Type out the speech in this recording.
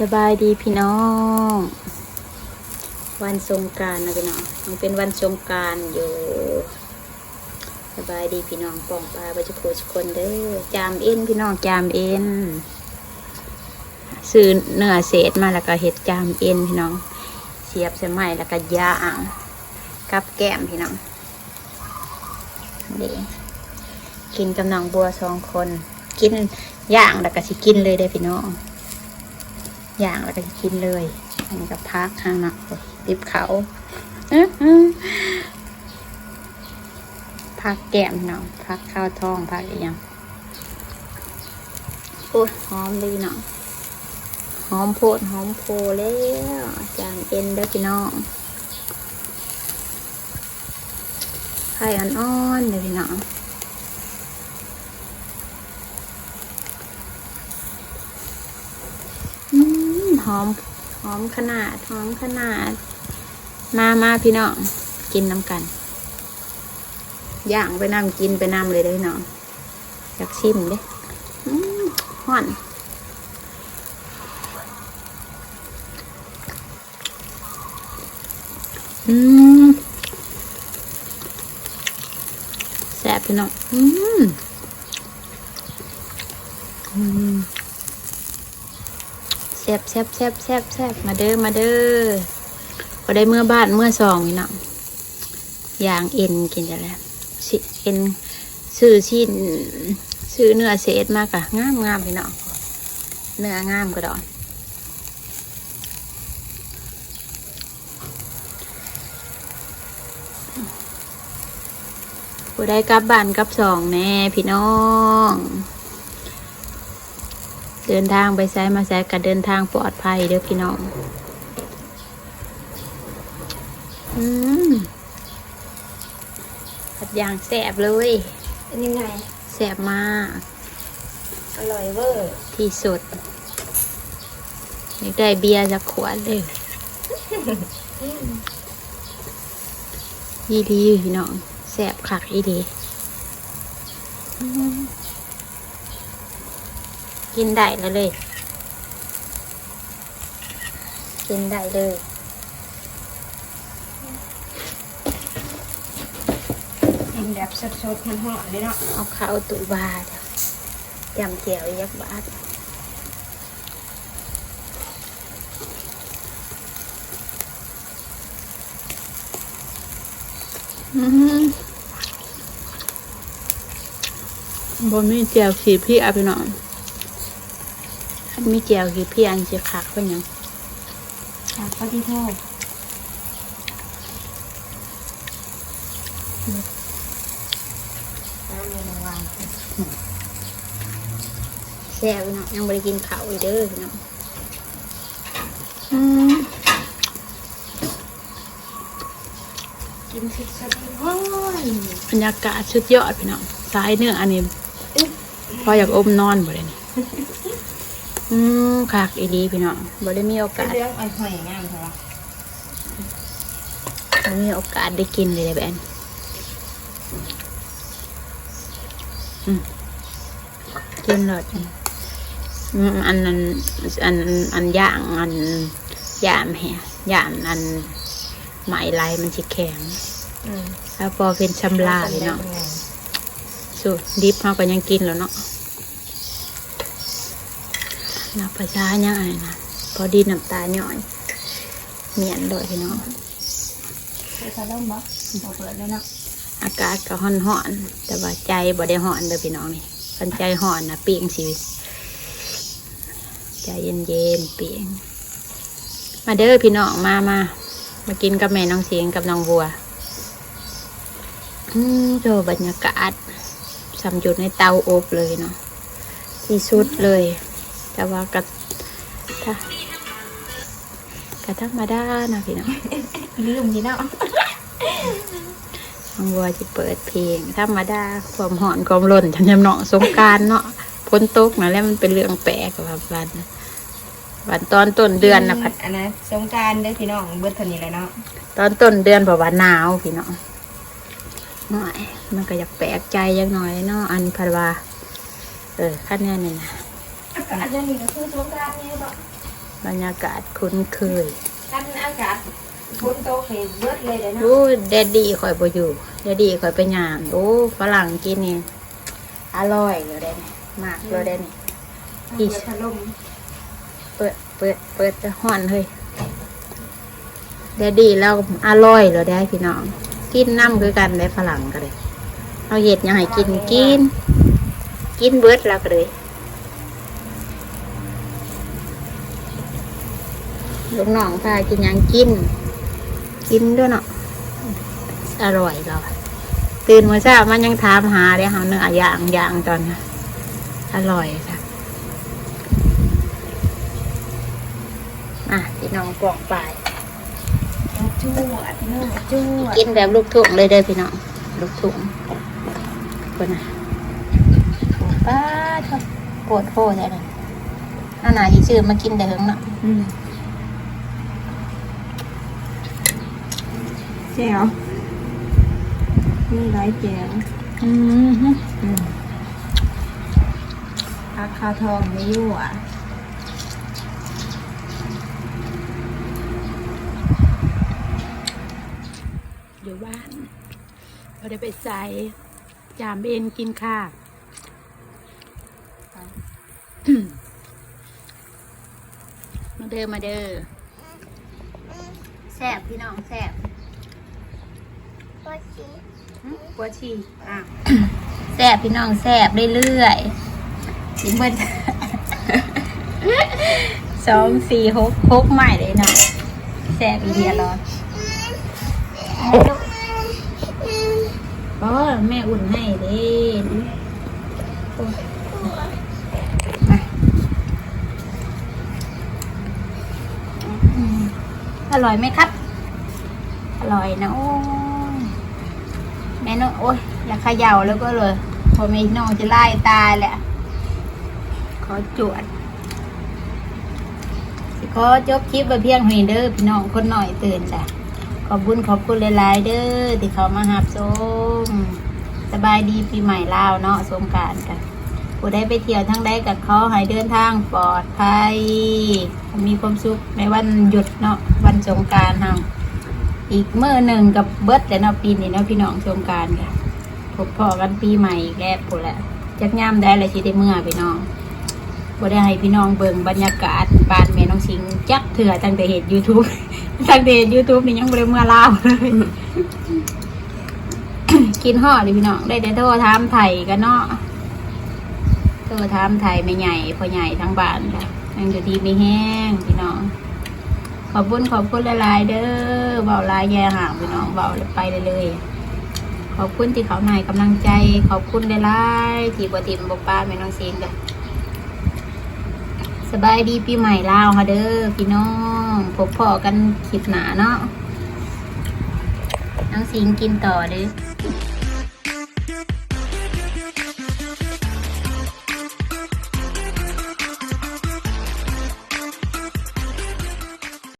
สบายดีพี่น้อง วันสงการนะพี่น้องมันเป็นวันสงการอยู่ สบายดีพี่น้องป่องปลาไปจะโคชคนเด้อจามเอ็นพี่น้องจามเอ็นซื้อเนื้อเศษมาแล้วก็เห็ดจามเอ็นพี่น้อง เสียบใส่ไม้แล้วก็ย่างกับแก้มพี่น้องเด้กินกับน้องบัวสองคน กินย่างแล้วก็สิกินเลยเด้พี่น้อง อย่างแล้วก็กินเลย อันนี้ก็พักข้างนักติบเขาพักแก้มเนาะพักข้าวท้องพักอีกอย่างโอ้ยหอมเลยพี่น้องหอมโพดหอมโพแล้วจางเอ็นเด้อพี่น้องไข่อ่อนๆเลยพี่น้อง อืม หอมหอมขนาดหอมขนาด มามาพี่น้องกินน้ำกันย่างไปน้ำกินไปน้ำเลยเด้พี่น้องอยากชิมเด้ห่อนอืมแซ่บพี่น้องอืมอืม แซบแซบแซบแซบแซบมาเด้อมาเด้อพอได้เมื่อบ้านเมื่อสองนี่เนาะอย่างเอ็นกินจะแล้วสิเอ็นซื้อชิ้นซื้อเนื้อเศษมากอะงามงามพี่เนาะเนื้องามก็ดอกผู้ได้กลับบ้านกลับสองแน่พี่น้อง เดินทางไปไซมาไซกันเดินทางปลอดภัยเด้อพี่น้อง อืมผัดอย่างแสบเลยเป็นยังไงแสบมาก อร่อยเวอร์ที่สุดอยากได้เบียร์สักขวดเลยอีดีพี่น้องแสบคักอีดีอืม กินได้แล้วเลย กินได้เลยกินแบบสดๆมันหอมเลยเนาะเอาเข้าวตุบาทจำเกี่ยวยักษ์บาทอืมบนมีเจียวขีพี่เอาไปหน่อย ถ้ามีเจียวขีพี่อันจะคักเป็นหยังจากปฏิโทษแซ่บพี่น้องยังไม่ได้กินข้าวอีกเด้อพี่น้องอืมกินสดๆโอ้ยบรรยากาศชุดยอดพี่น้องซ้ายเนื้ออันนี้ พออยากอมนอนบ่เลยนี่ อืมคักอีดีพี่น้องบ่ได้มีโอกาสเรื่องอ่อยหอยงามใช่ปะบ่มีโอกาสได้กินเลยแบบนอืมกินหลอดอืมอันนั้นอันอันย่างอันยามแฮะยามอันไหมลายมันสิแข็งอืมแล้วพอเป็นชำลาพี่น้องสูตรดิบเขาก็ยังกินแล้วเนาะ นับประชายังไงนะพอดีน้ำตาหน่อยเมียนโดยพี่น้องใส่ซาล่มบ่บ่เปิดเลยเนาะอากาศก็ห่อนห่อนๆแต่ว่าใจบ่ได้ห่อนเลยพี่น้องนี่คันใจห่อนนะเปียงชีวิตใจเย็นเย็นๆเปียงมาเด้อพี่น้องมามามากินกับแม่น้องเสียงกับน้องบัวอืมโดบรรยากาศสำหยุดในเตาอบเลยเนาะที่สุดเลย แต่ว่าก็ถ้ากระธรรมดานะพี่น้องลืมนี่เนาะน้องบัวจะเปิดเพลงธรรมดาความหอนความร่นทำยำเนาะสงกรารเนาะพ้นตกนะแล้วมันเป็นเรื่องแปลกกับวันวันตอนต้นเดือนนะพัดอันนั้นสงกรารเด้อพี่น้องเบิดเท่านี้เลยเนาะตอนต้นเดือนเพราะว่าหนาวพี่น้องหน่อยมันก็อยากแปลกใจยังหน่อยเนาะอันพัดว่าเออขั้นแน่นี่นะอากาศยังนี่ก็คือสงกรารนี่บ่อบรรยากาศคุ้นเคยกันอากาศฝนตกเห็นเบิดเลยเด้อเนาะโอ้แดดดี้ข่อยบ่อยู่แดดดี้ข่อยไปย่างโอ้ฝรั่งกินนี่อร่อยเลยเด้นี่มากเลยเด้นี่ อีถล่มเปิดเปิดเปิดจะห่อนเฮ้ยแดดดี้เราอร่อยเลยได้พี่น้อง กินน้ำคือกันได้ฝรั่งก็เลยเอาเห็ดยังให้กินกิน กินเบิดแล้วก็เลย ลูกน้องพากินหยังกิน กินด้วยเนาะอร่อยเราตื่นมาเช้ามันยังถามหาเลยเฮาเนื้อย่างย่างตอนน่ะอร่อยค่ะอะพี่น้องปอกไปจวดเนื้อจวดกินแบบลูกทุ่งเลยเด้อพี่น้องลูกทุ่งคนน่ะป้าชอบปวดโพดอะไรน่าหนาที่ชื่อมากินแต่เฮิงเนาะ อืม แจ๋วนี่ไรแจ๋วอืมฮึอืมอาคาทองไม่ยั่วอยู่บ้านพอได้ไปใส่จามเอ็นกินข้าวมาเด้อมาเด้อแซ่บพี่น้องแซ่บหึ ปวดฉี่อะแซ่บพี่น้องแซ่บเรื่อยๆสิเบิดสองสี่หกหกใหม่เลยเนาะแซ่บอีเดียร้อนก็แม่อุ่นให้เด้โอ้ยมาอืมอร่อยไหมครับ อร่อยนะโอ้ย แม่น้องโอ้ยอยากเขย่าแล้วก็เลย พอมีน้องจะไล่ตายแหละ ขอจวดสิขอจบคลิปไปเพียงเท่านี้เด้อพี่น้องคนหน่อยตื่นจ้ะขอบคุญขอบคุณหลายๆเด้อที่เขามาหับชมสบายดีปีใหม่ลาวเนาะสงการกันผู้ได้ไปเที่ยวทั้งใดกับเขาให้เดินทางปลอดภัยมีความสุขในวันหยุดเนาะวันสงการเฮา อีกเมื่อหนึ่งกับเบิร์ดแต่เนาะปีนี้เนาะพี่น้องสงการกันพบพอกันปีใหม่อีกแล้วพูแหละจักย่ามได้เลยสิได้เมื่อพี่น้องบ่ได้ให้พี่น้องเบิ่งบรรยากาศบ้านแม่น้องสิงจักเถื่อตั้งแต่เห็น YouTube ตั้งแต่เห็น YouTube นี่ยังบ่ได้เมื่อลาวเลยกินฮอดิพี่น้องได้แต่โทรถามไทยกันเนาะโทรถามไทยไม่ใหญ่พอใหญ่ทั้งบ้านค่ะยังอยู่ดีไม่แห้งพี่น้อง ขอบคุณขอบคุณหลายเด้อเบาลายแย่ห่างพี่น้องเบาไปเลยๆขอบคุณที่เขาใหม่กำลังใจ ขอบคุณหลายที่บ่ติมบป้าแม่น้องสิงจ้ะสบายดีปีใหม่ลาวค่ะเด้อพี่น้องพบพอกันคลิปหนาเนาะน้องสิงกินต่อเด้อ